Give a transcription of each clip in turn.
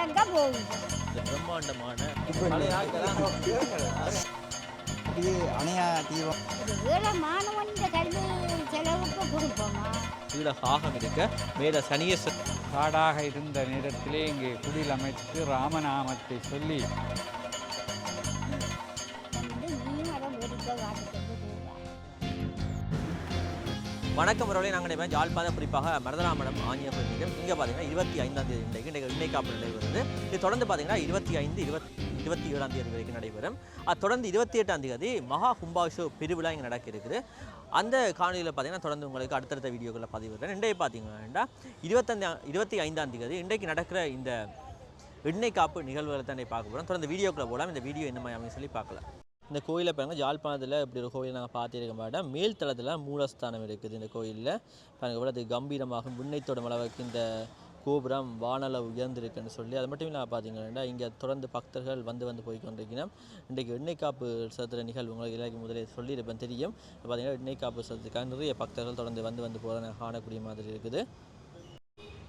போகுது இந்த பிரம்மாண்டமான அணையா தீபம். இது வேலை மாணவன் கல்வி செலவுக்கு கொடுப்போமா? கீழே காகம் இருக்க. மேலே சனியேஸ்வர் காடாக இருந்த நேரத்திலே இங்கே குடில் அமைத்து ராமநாமத்தை சொல்லி வணக்கம் முறையில் நாங்கள் நினைப்போம் ஜாழ்ப்பாணம் குறிப்பாக மரதராமணம் ஆஞ்சிய கோயில் இங்கே பார்த்தீங்கன்னா இருபத்தி ஐந்தாம் தேதி இன்றைக்கு இன்றைக்கு காப்பு நடைபெறுது இது தொடர்ந்து பார்த்தீங்கன்னா இருபத்தி ஐந்து இருபத்தி இருபத்தி ஏழாம் தேதி வரைக்கும் நடைபெறும். அது தொடர்ந்து இருபத்தி எட்டாம் தேதி மகா கும்பாஷோ பெருவிழா இங்கே நடக்க இருக்குது. அந்த காணொலியில் பார்த்தீங்கன்னா தொடர்ந்து உங்களுக்கு அடுத்தடுத்த வீடியோக்களில் பதிவிடுறேன் இன்றைய பார்த்தீங்கன்னா இருபத்தஞ்சாம் இருபத்தி ஐந்தாம் தேதி இன்றைக்கு நடக்கிற இந்த எண்ணெய் காப்பு நிகழ்வுகளை தான் பார்க்க போகிறோம் தொடர்ந்து வீடியோக்களை போகலாம். இந்த வீடியோ என்ன மாதிரி அப்படின்னு சொல்லி பார்க்கலாம். இந்த கோயிலை பாருங்கள் ஜாழ்ப்பாணத்தில் இப்படி ஒரு கோயில் நாங்கள் பார்த்துருக்க மாட்டோம். மேல் தளத்தில் மூலஸ்தானம் இருக்குது இந்த கோயிலில். கூட அது கம்பீரமாகும் முன்னைத்தோட அளவுக்கு இந்த கோபுரம் வானலை உயர்ந்திருக்குன்னு சொல்லி அது மட்டும் இல்லாமல் பார்த்தீங்கன்னா இங்கே தொடர்ந்து பக்தர்கள் வந்து வந்து போய் கொண்டிருக்கணும் இன்றைக்கு எண்ணெய் காப்பு சதுர நிகழ்வு உங்களுக்கு எல்லாருக்கும் முதலே சொல்லியிருப்பேன் தெரியும். பார்த்தீங்கன்னா எண்ணெய் காப்பு செலுத்துக்காக நிறைய பக்தர்கள் தொடர்ந்து வந்து வந்து போகிற காணக்கூடிய மாதிரி இருக்குது.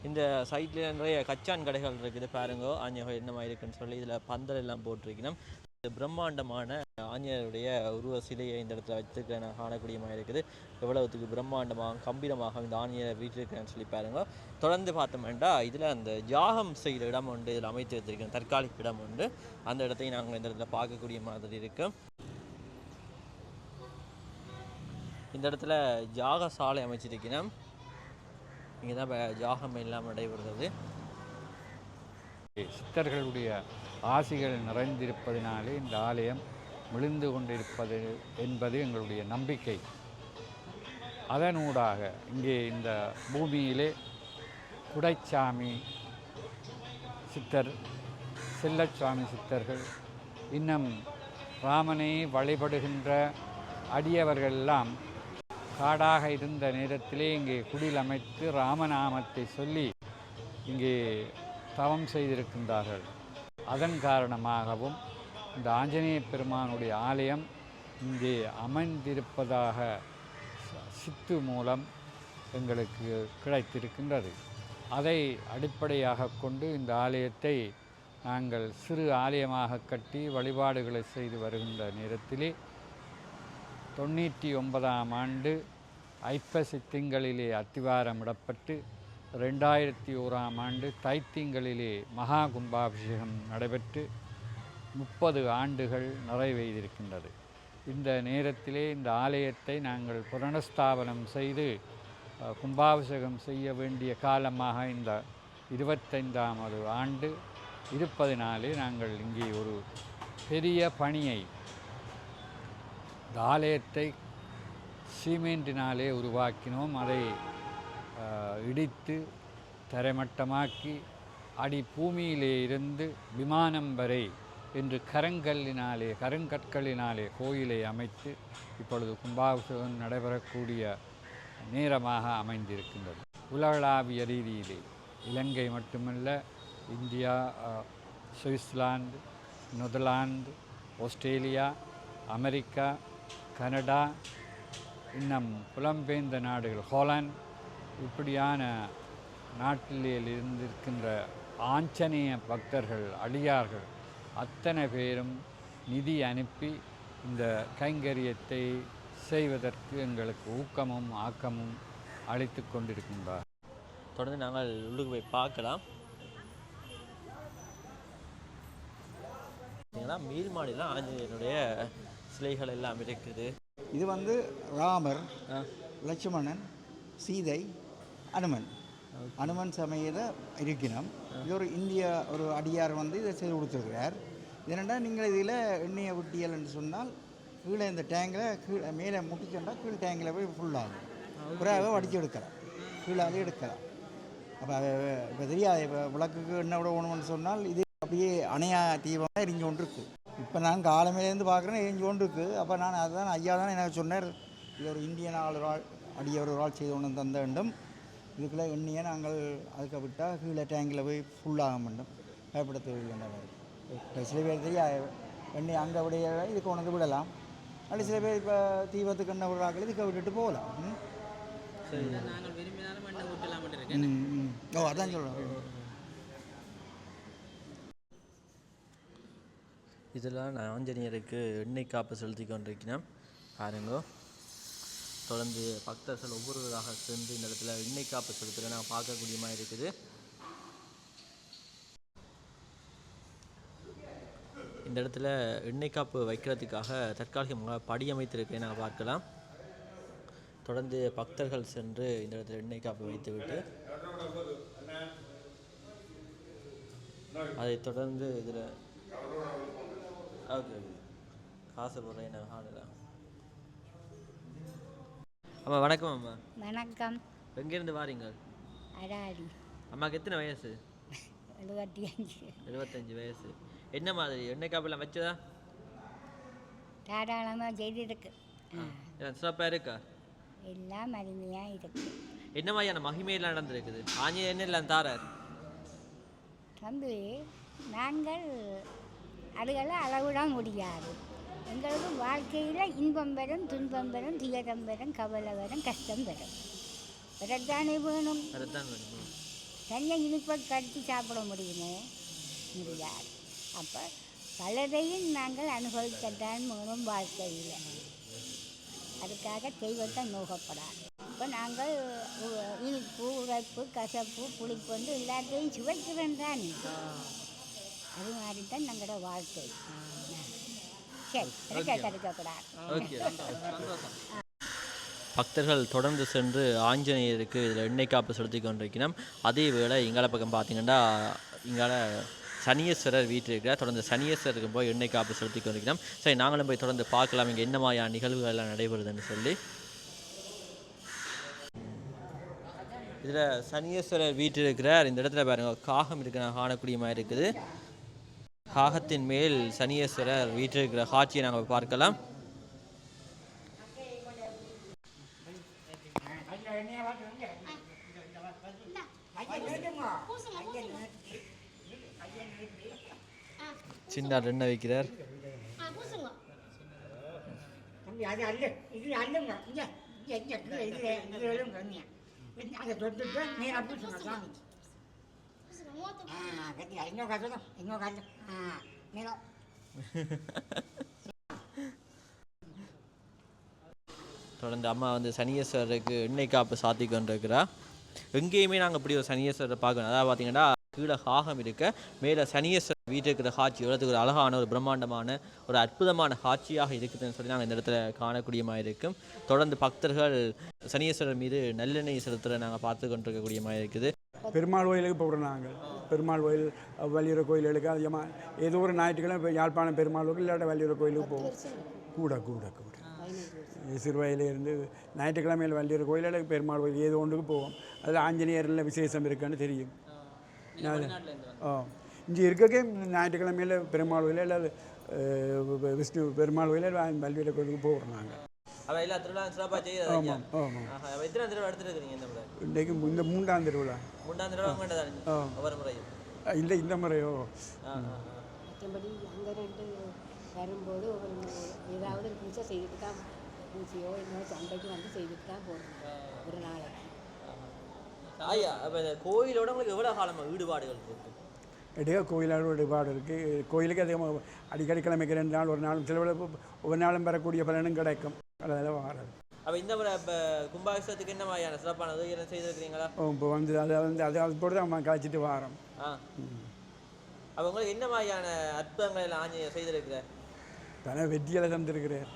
இந்த சைட்ல நிறைய கச்சான் கடைகள் இருக்குது பாருங்க. ஆஞ்சநேயர் என்ன மாதிரி இருக்குன்னு சொல்லி இதில் பந்தல் எல்லாம் போட்டிருக்கணும் பிரம்மாண்டமான ஆஞ்சநேயருடைய உருவ சிலையை இந்த இடத்துல வச்சிருக்க நான் காணக்கூடிய மாதிரி இருக்குது. எவ்வளவுத்துக்கு பிரம்மாண்டமாக கம்பீரமாக இந்த ஆஞ்சநேயரை வீட்டிருக்கிறேன்னு சொல்லி பாருங்க. தொடர்ந்து பார்த்தோம்னா இதில் அந்த ஜாகம் செய்கிற இடம் உண்டு இதில் அமைத்து வச்சிருக்கேன் தற்காலிக இடம் உண்டு அந்த இடத்தையும் நாங்கள் இந்த இடத்துல பார்க்கக்கூடிய மாதிரி இருக்கும் இந்த இடத்துல ஜாக சாலை அமைச்சிருக்கிறோம் இங்கே தான் ஜாகம் எல்லாம் நடைபெறுகிறது. சித்தர்களுடைய ஆசிகள் நிறைந்திருப்பதினாலே இந்த ஆலயம் விழுந்து கொண்டிருப்பது என்பது எங்களுடைய நம்பிக்கை. அதனூடாக இங்கே இந்த பூமியிலே குடைச்சாமி சித்தர் செல்லச்சாமி சித்தர்கள் இன்னும் ராமனை வழிபடுகின்ற அடியவர்கள் எல்லாம் காடாக இருந்த நேரத்திலே இங்கே குடில் அமைத்து ராமநாமத்தை சொல்லி இங்கே தவம் செய்திருக்கின்றார்கள். அதன் காரணமாகவும் இந்த ஆஞ்சநேய பெருமானுடைய ஆலயம் இங்கே அமைந்திருப்பதாக சித்து மூலம் எங்களுக்கு கிடைத்திருக்கின்றது. அதை அடிப்படையாக கொண்டு இந்த ஆலயத்தை நாங்கள் சிறு ஆலயமாக கட்டி வழிபாடுகளை செய்து வருகின்ற நேரத்திலே தொண்ணூற்றி ஒன்பதாம் ஆண்டு ஐப்பசி திங்களிலே அத்திவாரமிடப்பட்டு ரெண்டாயிரத்தி ஓராம் ஆண்டு தைத்திங்களிலே மகா கும்பாபிஷேகம் நடைபெற்று முப்பது ஆண்டுகள் நிறைவேறியிருக்கின்றது இந்த நேரத்திலே இந்த ஆலயத்தை நாங்கள் புனரஸ்தாபனம் செய்து கும்பாபிஷேகம் செய்ய வேண்டிய காலமாக இந்த இருபத்தைந்தாமது ஆண்டு இருப்பதினாலே நாங்கள் இங்கே ஒரு பெரிய பணியை இந்த ஆலயத்தை சீமெண்டினாலே உருவாக்கினோம். அதை இடித்து தரைமட்டமாக்கி அடி பூமியிலே இருந்து விமானம் வரை என்று கரங்கல்லினாலே கருங்கற்களினாலே கோயிலை அமைத்து இப்பொழுது கும்பாபிஷேகம் நடைபெறக்கூடிய நேரமாக அமைந்திருக்கின்றது. உலகளாவிய ரீதியிலே இலங்கை மட்டுமல்ல India Switzerland Netherlands Australia America Canada இன்னும் புலம்பெயர்ந்த நாடுகள் ஹோலாந்து இப்படியான நாட்டிலே இருந்திருக்கின்ற ஆஞ்சநேய பக்தர்கள் அடியார்கள் அத்தனை பேரும் நிதி அனுப்பி இந்த கைங்கரியத்தை செய்வதற்கு எங்களுக்கு ஊக்கமும் ஆக்கமும் அளித்து கொண்டிருக்கின்றார். தொடர்ந்து நாங்கள் உள்ளுக்கு போய் பார்க்கலாம். மேல் மாடியில் ஆஞ்சநேயனுடைய சிலைகள் எல்லாம் இருக்குது. இது வந்து ராமர். லட்சுமணன் சீதை அனுமன். அனுமன் சமேத இருக்கணும் இது ஒரு இந்திய ஒரு அடியார் வந்து இதை செய்து கொடுத்துருக்கிறார். என்னென்னா நீங்கள் இதில் எண்ணெயை விட்டியல்னு சொன்னால் கீழே இந்த டேங்கில் கீழே மேலே முட்டிச்சோண்டா கீழே டேங்கில் போய் ஃபுல்லாகும் பிறகு வடித்து எடுக்கலாம். கீழாலே எடுக்கலாம். அப்போ இப்போ தெரியாது. இப்போ விளக்குக்கு எண்ணெய் விட வேணும்னு சொன்னால் இது அப்படியே அணையா தீபமாக எரிஞ்சு கொண்டு இருக்கு இப்போ நான் காலமேலேருந்து பார்க்குறேன் எரிஞ்சு கொண்டு இருக்கு அப்போ நான் அதுதான் ஐயா தான் எனக்கு சொன்னார். இது ஒரு இந்தியன் ஆள் ஒரு ஆள் ஒரு ஆள் செய்து கொண்டு தந்த வேண்டும். இதுக்குள்ளே எண்ணெயை நாங்கள் அதுக்கு விட்டால் கீழே டேங்கில் போய் ஃபுல்லாக வேண்டும் பயப்பட தேவையில்லை இப்போ சில பேர் தெரியாது எண்ணெய் அங்கே விடைய இதுக்கு வந்து விடலாம். அப்படி சில பேர் இப்போ தீபத்துக்கு எண்ணெய் விடுறாங்க இதுக்கு விட்டுட்டு போகலாம். ஓ அதான் சொல்கிறேன் இதில் நான் ஆஞ்சநேயருக்கு எண்ணெய் காப்பு செலுத்தி கொண்டிருக்கிறேன். பாருங்கோ. தொடர்ந்து பக்தர்கள் ஒவ்வொருவராக சேர்ந்து இந்த இடத்துல எண்ணெய் காப்பு செலுத்துகிற நான் பார்க்கக்கூடிய மாதிரி இருக்குது. இந்த இடத்துல எண்ணெய் காப்பு வைக்கிறதுக்காக தற்காலிகமாக படி அமைத்திருக்கேன் நான் பார்க்கலாம். தொடர்ந்து பக்தர்கள் சென்று இந்த இடத்துல எண்ணெய் காப்பு வைத்துவிட்டு அதைத் தொடர்ந்து இதில் ஓகே காசு போடுறேன் என்ன அம்மா வணக்கம் அம்மா. வணக்கம். எங்கேருந்து வாரீங்க? அடாடி. அம்மாவுக்கு எத்தனை வயசு? எழுபத்தி அஞ்சு. எழுபத்தஞ்சு வயசு. என்ன மாதிரி? எண்ணெய் காப்பெல்லாம் வச்சதா? தாராளமாக செய்திருக்கு. சிறப்பாக இருக்கா? எல்லாம் அருமையாக இருக்கு. என்ன மாதிரியான மகிமையெல்லாம் நடந்திருக்குது? ஆஞ்சநேயர் என்ன எல்லாம் தாரார்? தம்பி நாங்கள் அதுகளை அளவிட முடியாது. எங்களுக்கு வாழ்க்கையில் இன்பம் வரும் துன்பம் வரும் துயரம் வரும் கவலை வரும் கஷ்டம் வரும். வரத்தானே வேணும்? தனியாக இனிப்பை கடித்து சாப்பிட முடியுமோ? முடியாது. அப்போ பலரையும் நாங்கள் அனுபவிக்கத்தான் வேணும் வாழ்க்கையில். அதுக்காக தெய்வத்தை நோகப்படாது. இப்போ நாங்கள் இனிப்பு உரைப்பு கசப்பு புளிப்பு வந்து எல்லாத்தையும் சுவைக்கிறோம் தானே? அது மாதிரி தான் எங்களோட வாழ்க்கை. பக்தர்கள் தொடர்ந்து சென்று ஆஞ்சநேயருக்கு இதில் எண்ணெய் காப்பு செலுத்தி கொண்டிருக்கிறோம். அதே வேளை இங்கால பக்கம் பார்த்தீங்கன்னா இங்கால சனீஸ்வரர் வீட்டில் இருக்கிறார் தொடர்ந்து சனீஸ்வரருக்கு போய் எண்ணெய் காப்பு செலுத்தி கொண்டிருக்கிறோம். சரி நாங்களும் போய் தொடர்ந்து பார்க்கலாம் இங்கே என்ன மாதிரியான நிகழ்வுகள் எல்லாம் நடைபெறுதுன்னு சொல்லி. இதில் சனீஸ்வரர் வீட்டில் இருக்கிறார் இந்த இடத்துல பாருங்க காகம் இருக்கிற காணக்கூடிய மாதிரி இருக்குது. காகத்தின் மேல் சனீஸ்வரர் வீற்றிருக்கிற காட்சியை நாங்கள் பார்க்கலாம் சின்ன எண்ணெய் வைக்கிறார் அது அல்ல இது இங்க இங்க இங்க எழுங்க அதை தொட்டுட்டு நீ அப்படி சொன்ன சாமி ஆ கத்தியா இன்னொரு காசு தான் தொடர்ந்து அம்மா வந்து சனீஸ்வரருக்கு எண்ணெய் காப்பு சாத்தி கொண்டிருக்கிறா. எங்கேயுமே நாங்கள் இப்படி ஒரு சனீஸ்வரரை பார்க்கணும். அதாவது பார்த்தீங்கன்னா கீழே காகம் இருக்க. மேலே சனீஸ்வரர் வீட்டில் இருக்கிற காட்சி ஒரு அழகான ஒரு பிரம்மாண்டமான ஒரு அற்புதமான காட்சியாக இருக்குதுன்னு சொல்லி நாங்கள் இந்த இடத்துல காணக்கூடியமாக இருக்கும் தொடர்ந்து பக்தர்கள் சனீஸ்வரர் மீது நல்லெண்ணெய் செலுத்துகிற நாங்கள் பார்த்து கொண்டிருக்கக்கூடியமாக இருக்குது பெருமாள் கோயிலுக்கு போகிறோம் நாங்கள். பெருமாள் கோயில் வள்ளியூர கோயிலுக்கு அதிகமாக ஏதோ ஒரு ஞாயிற்றுக்கிழமை இப்போ யாழ்ப்பாணம் பெருமாள் கோயில் இல்லாட்ட வள்ளியூர கோயிலுக்கு போவோம். கூட கூட கூட. சிறுவயிலிருந்து ஞாயிற்றுக்கிழமையில் வள்ளியூர் கோயில் அல்லது பெருமாள் கோயில் ஏதோ ஒன்றுக்கு போவோம். அதில் ஆஞ்சநேயரில் விசேஷம் இருக்குன்னு தெரியும். ஓ இங்கே இருக்கக்கே ஞாயிற்றுக்கிழமையில் பெருமாள் கோயில் அல்லது விஷ்ணு பெருமாள் கோயில் வள்ளியூர கோயிலுக்கு போகிறோம் நாங்கள் அவள் எல்லா திருவிழா சிறப்பாக செய்யுது ஆமாம் ஆமாம். அவள் எத்தனை திருவிழா எடுத்துருக்கிறீங்க இந்த முறை? இன்றைக்கு இந்த மூன்றாம் திருவிழா. மூன்றாம் திருவிழா ஆ. ஒவ்வொரு முறையும். இல்லை இந்த முறையோ? மற்றபடி அங்கே ரெண்டு வரும்போது ஒரு ஏதாவது ஒரு பூஜை செய்துட்டு தான் பூஜையோ இன்னொரு சண்டைக்கு வந்து செய்துட்டு தான் போகணும். ஒரு நாளைக்கு அப்போ இந்த கோயிலோட உங்களுக்கு எவ்வளோ காலமாக ஈடுபாடுகள் இருக்கு? இடையே கோயிலோட ஈடுபாடு இருக்குது கோயிலுக்கு அதிகமாக அடிக்கடி கிழமைக்கு ரெண்டு நாள் ஒரு நாள் சில ஒவ்வொரு நாளும் பெறக்கூடிய பலனும் கிடைக்கும். அதெல்லாம் வாரது. அப்போ இந்த முறை இப்போ கும்பாபிஷேகத்துக்கு என்ன மாதிரியான சிறப்பான உதவிகளை செய்திருக்கிறீங்களா? இப்போ வந்து அதை வந்து அதை அது போட்டு தான் கழிச்சிட்டு வாரோம். ஆ. அப்போ உங்களுக்கு என்ன மாதிரியான அற்புதங்கள் எல்லாம் ஆஞ்சநேயர் செய்திருக்கிற தானே வெற்றிகளை தந்திருக்கிறார்.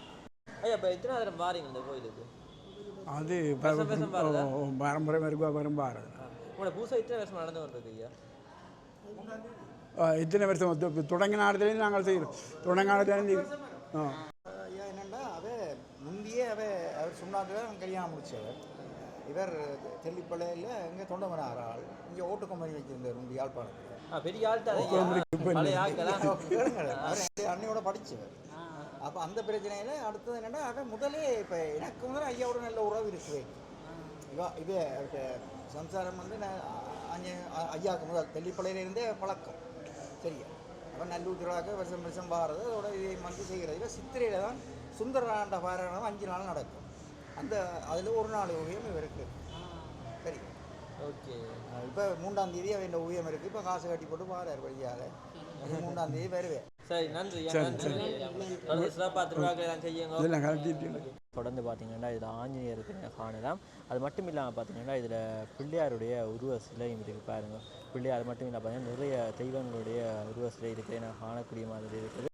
ஐயா இப்போ எத்தனை தடவை வாரீங்க இந்த கோயிலுக்கு? அது? பரம்பரை வருவா வரும் பாரது உங்களோட பூசை இத்தனை வருஷம் நடந்து கொண்டிருக்கு ஐயா? இத்தனை வருஷம்? தொடங்கின ஆடத்துலேருந்து நாங்கள் செய்கிறோம். தொடங்காலத்துலேருந்து ஆ ஐயா என்னென்னா அவ முந்தையே அவ அவர் சொன்னாங்க கல்யாணம் முடிச்சவர். இவர் தெல்லிப்பள்ளையில் இங்கே தொண்டமன ஆள். இங்கே ஓட்டு கம்பெனி வச்சிருந்தார் முந்தைய யாழ்ப்பாணத்தில். பெரிய ஆள் தான் அவர் அண்ணியோட படித்தவர் அப்போ அந்த பிரச்சனையில் அடுத்தது என்னென்னா அவன் முதலே இப்போ எனக்கு முதல்ல ஐயாவோட நல்ல உறவு இருக்குது. இவா இது சம்சாரம் வந்து நான் ஐயாவுக்கு முதல் தெல்லிப்பள்ளையிலேருந்தே பழக்கம். சரியா? அவன் நல்லூர் திருவிழாக்க வருஷம் வருஷம் வாரது அதோட இதை வந்து செய்கிறது இவன் சித்திரையில் தான் சுந்தராண்ட பாராயணம் அஞ்சு நாள் நடக்கும். அந்த அதில் ஒரு நாள் ஓவியம் இவருக்கு. சரி. ஓகே. இப்போ மூன்றாம் தேதி அவன் ஓவியம் இருக்குது இப்போ காசு கட்டி போட்டு பாரார் வழியாக மூன்றாம் தேதி வருவேன் சரி நன்றி. நன்றி. தொடர்ந்து பார்த்தீங்கன்னா இதில் ஆஞ்சநேயருக்கு காணலாம் அது மட்டும் இல்லாமல் பார்த்தீங்கன்னா இதில் பிள்ளையாருடைய உருவ சிலையும் இருக்குது பாருங்க. பிள்ளையார் மட்டும் இல்லை பார்த்தீங்கன்னா நிறைய தெய்வங்களுடைய உருவ சிலை இருக்குது நான் காணக்கூடிய மாதிரி இருக்குது.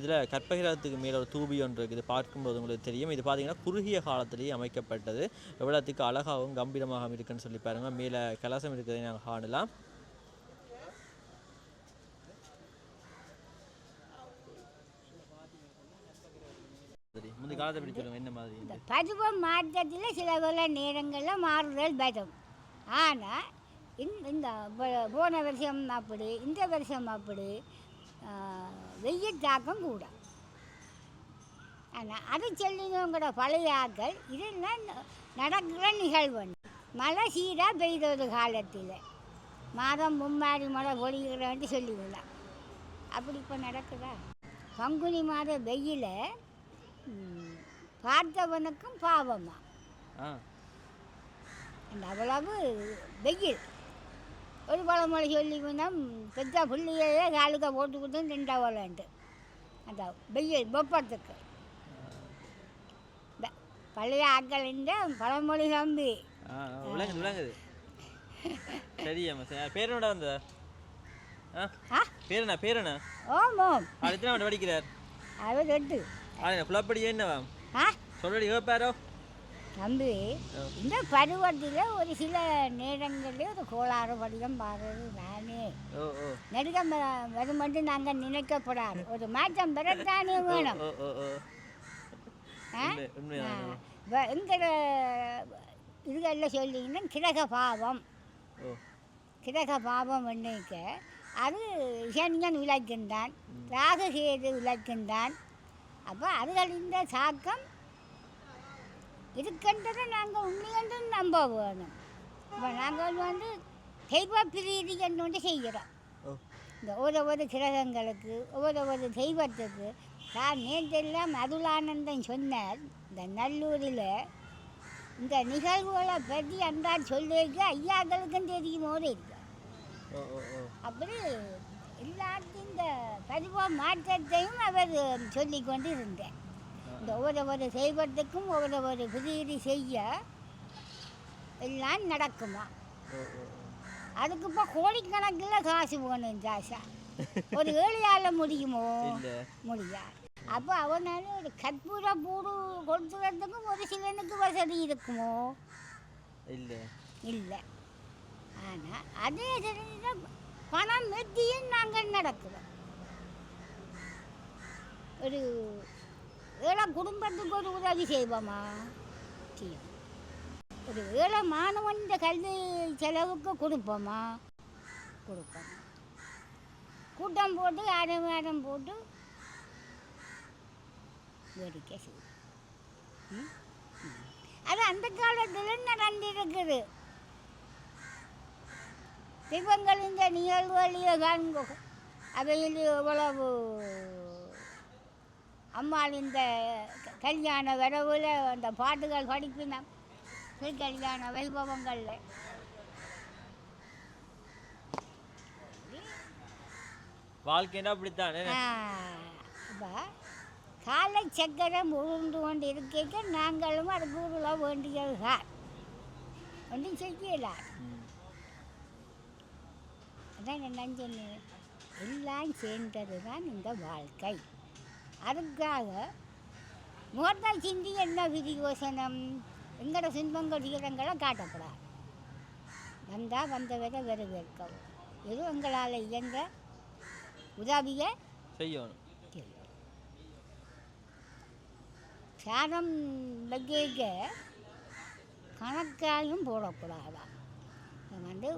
இதில் கற்பகிரகத்துக்கு மேலே ஒரு தூபி ஒன்று இருக்குது. பார்க்கும்போது உங்களுக்கு தெரியும். இது பார்த்தீங்கன்னா குறுகிய காலத்திலேயே அமைக்கப்பட்டது. எவ்வளோத்துக்கு அழகாகவும் கம்பீரமாகவும் இருக்குன்னு சொல்லி பாருங்க. மேலே கலசம் இருக்கிறதை நாங்கள் காணலாம். முந்தைய காலத்தை பற்றி சொல்லுங்க. என்ன மாதிரி? இந்த மாற்றத்தில் சில பல நேரங்களில் மாறுதல் பதம் ஆனால் இந்த போன வருஷம் அப்படி இந்த வருஷம் அப்படி ஆ, வெயில் தாக்கம் கூட. ஆனால் அது சொல்லினவங்களோட பழைய ஆக்கள் இதெல்லாம் நடக்கிற நிகழ்வு. மழை சீராக பெய்த ஒரு காலத்தில். மாதம் மும்மாரி மழை பொழிகிறேன்ட்டு சொல்லிவிடலாம். அப்படி இப்போ நடக்குதா? பங்குனி மாத வெயில பார்த்தவனுக்கும் பாவமா. ஆ. அந்த அவ்வளவு வெயில். ஒரு பழமொழி சொல்லி வேணாம் பெற்ற பிள்ளையே காலுக்க போட்டுக்கிட்டு நின்றவளன்ட்டு அந்த வெயில் வெப்பத்துக்கு. பழைய ஆட்கள் பழமொழி ஆ, விளங்குது விளங்குது. சரியாம்மா சரி பேர் என்னடா வந்த ஆ? ஆ? பேர் என்ன பேர் என்ன? ஓம் ஓம் அது எத்தனை அவன் படிக்கிறார்? அது ரெட்டு ஆ குழப்படி என்னவா சொல்லடி கேட்பாரோ தம்பி இந்த பருவத்தில் ஒரு சில நேரங்களில் ஒரு கோளாறு படிகம் பாடுறது நானே. நெடுக வரும் மட்டும் நாங்கள் நினைக்கப்படாது. ஒரு மாற்றம் பெறத்தானே வேணும். எங்கிற இதுகளில் சொல்லிங்கன்னா கிரக பாவம். கிரக பாவம் என்னைக்க அது சனியன் விளக்கின்றான் ராகுகேது விளக்கின்றான். அப்போ அதுகளின் தாக்கம் இருக்கின்றதை நாங்கள் உண்மையென்று நம்ப வேணும் இப்போ நாங்கள் வந்து தெய்வ பிரீதி என்று ஒன்று செய்கிறோம். ஓ. இந்த ஒரு ஒரு கிரகங்களுக்கு ஒரு ஒரு தெய்வத்துக்கு நான் நேற்றெல்லாம் அதுலானந்தன் சொன்னார் இந்த நல்லூரில் இந்த நிகழ்வுகளை பற்றி அன்றா சொல்லிக்கு ஐயாக்களுக்கும் தெரியுமோ இருக்கு. அப்படி எல்லாத்தையும் இந்த பருவ மாற்றத்தையும் அவர் சொல்லி கொண்டு இருந்தார் இந்த ஒவ்வொரு ஒரு தெய்வத்துக்கும் ஒவ்வொரு பிரீதி செய்ய எல்லாம் நடக்குமா? அதுக்கு இப்போ கோடிக்கணக்கில் காசு போகணும் ஜாஷா. ஒரு ஏழையால் முடியுமோ? முடியாது. அப்போ அவனால ஒரு கற்பூர பூடு கொடுத்துறதுக்கும் ஒரு சிலனுக்கு வசதி இருக்குமோ? இல்லை. இல்லை. ஆனால் அதே சரியில் பணம் மெத்தியும் நாங்கள் நடக்கிறோம். ஒரு ஏழை குடும்பத்துக்கு ஒரு உதவி செய்வோமா? செய்யும் ஒரு ஏழை மாணவன் இந்த கல்வி செலவுக்கு கொடுப்போமா? கொடுப்போம். கூட்டம் போட்டு ஆடம் போட்டு வேடிக்கை செய்யும் ம்? அது அந்த காலத்தில் நடந்திருக்குது. தெய்வங்கள் இந்த நிகழ்வுகளில் காண்போ அவையில் எவ்வளவு அம்மாள் இந்த கல்யாண வரவில் அந்த பாட்டுகள் படிப்பினோம் கல்யாண வைபவங்களில். வாழ்க்கைன்னா அப்படித்தானே? அப்போ காலை சக்கரம் உருண்டு கொண்டு இருக்க நாங்களும் அது கூறுல வேண்டியதுதான் ஒன்றும் செய்யலாம். அதான் நான் சொன்னேன். எல்லாம் சேர்ந்தது தான் இந்த வாழ்க்கை. அதுக்காக முகத்தால் சிந்தி என்ன விதி யோசனம்? எங்களோட சின்பங்கள் தீரங்களை காட்டப்படாது வந்தால் வந்தவரை வரவேற்கவும் இது எங்களால் இயங்க உதவியை செய்யணும். சாதம் வைக்க கணக்காயும் போடக்கூடாதான் நம்ம வந்து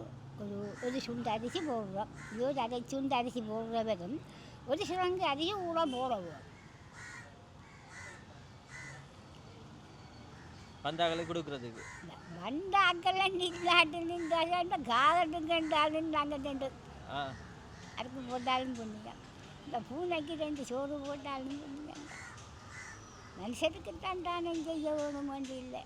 ஒரு ஒரு சுண்டு அரிசி போடுறோம். இருபது அரை சுண்டு அரிசி போடுறவரும் ஒரு சிலங்கு அரிசி கூட போடுவோம். வந்தாக்களை கொடுக்குறதுக்கு. இந்த வந்த ஆக்கெல்லாம் நில்லாட்டு நின்றாங்க காலட்டு கண்டாலும் நாங்கள் ரெண்டு ஆ. அறுப்பு போட்டாலும் புண்ணியம். இந்த பூனைக்கு ரெண்டு சோறு போட்டாலும் புண்ணியம். மனுஷனுக்குத்தான் தானம் செய்ய வேணுமென்று இல்லை.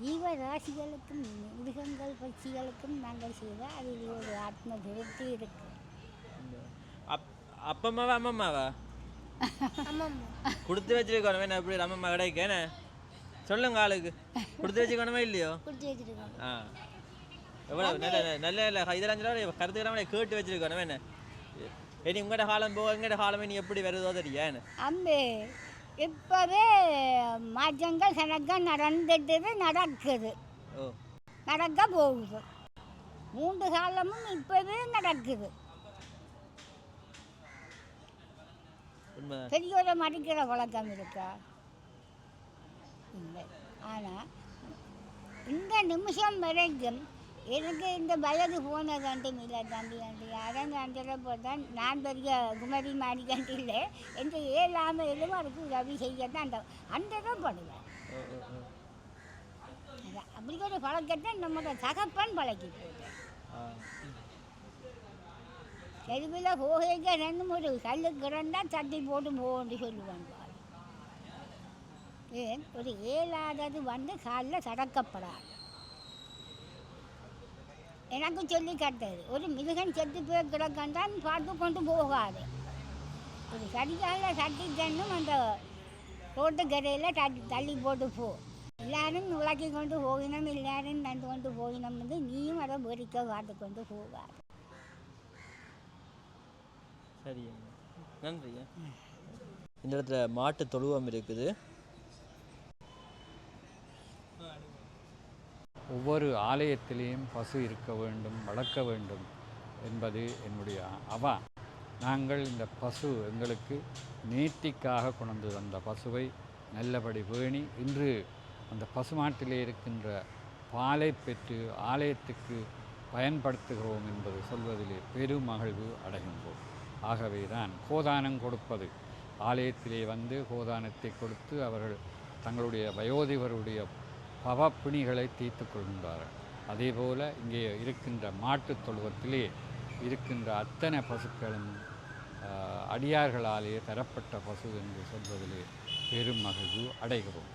ஜீவ ராசிகளுக்கும் மிருகங்கள் பட்சிகளுக்கும் நாங்கள் செய்தால் அதில் ஒரு ஆத்ம திருப்தி இருக்கு. அப் அப்பம்மாவா அம்மம்மாவா? கொடுத்து வச்சிருக்கணும் என்ன எப்படி அம்மம்மா கடைக்கு? என்ன? சொல்லுங்க ஆளுக்கு. கொடுத்து வச்சுக்கணுமா இல்லையோ? ஆ. நல்ல நல்ல நல்ல இதெல்லாம் சொல்ல கேட்டு வச்சிருக்கணும். என்ன? இனி உங்களோட காலம் போக எங்களோட காலம் இனி எப்படி வருதோ தெரியா என்ன? அம்பு இப்போவே மாற்றங்கள் கணக்காக நடந்துட்டு நடக்குது. நடக்க போகுது. மூன்று காலமும் இப்போவே நடக்குது. பெரியோரை மடிக்கிற வழக்கம் இருக்கா? இல்லை. ஆனால் இந்த நிமிஷம் வரைக்கும் எனக்கு இந்த வயது போன இல்லை தம்பி கண்டு யாரும் கண்டிட போதான் நான் பெரிய குமரி மாடி இல்லை. எந்த ஏழாம எதுவும் அதுக்கு உதவி செய்யத்தான் அந்த அந்த தான் பண்ணுவேன் அப்படி ஒரு பழக்கத்தை நம்மளோட தகப்பன் பழக்கி போட்டேன். தெருவில் போகைக்கு ரெண்டு மூணு கல்லு கிடந்தால் தட்டி போட்டு போன்னு சொல்லுவாங்க. ஏன்? ஒரு ஏழாதது வந்து காலில் சடக்கப்படாது. எனக்கு சொல்லி கேட்டது. ஒரு மிருகன் செத்து போய் கிடக்கண்டான் பார்த்து கொண்டு போகாது. ஒரு சரியாக தட்டி தண்ணும் அந்த ரோட்டு கரையில் தட்டி தள்ளி போட்டு போ. எல்லாரும் உலக்கி கொண்டு போகினோம் எல்லாரும் நண்டு கொண்டு போகினோம் வந்து நீயும் அதை பொறிக்க பார்த்து கொண்டு போகாது. சரி நன்றி இந்த இடத்துல மாட்டு தொழுவம் இருக்குது. ஒவ்வொரு ஆலயத்திலேயும் பசு இருக்க வேண்டும் வளர்க்க வேண்டும் என்பது என்னுடைய அவா. நாங்கள் இந்த பசு எங்களுக்கு நேர்த்திக்காக கொண்டு வந்த பசுவை நல்லபடி பேணி இன்று அந்த பசுமாட்டிலே இருக்கின்ற பாலை பெற்று ஆலயத்துக்கு பயன்படுத்துகிறோம் என்பது சொல்வதிலே பெரும் மகிழ்வு அடைகின்றோம். ஆகவே தான் கோதானம் கொடுப்பது. ஆலயத்திலே வந்து கோதானத்தை கொடுத்து அவர்கள் தங்களுடைய வயோதிபருடைய பவப்பிணிகளை தீர்த்து கொள்கின்றார்கள். அதேபோல் இங்கே இருக்கின்ற மாட்டுத் தொழுவத்திலே இருக்கின்ற அத்தனை பசுக்களும் அடியார்களாலேயே அடியார்களாலே தரப்பட்ட பசு என்று சொல்வதிலே பெரும் மகிழ்வு அடைகிறோம்.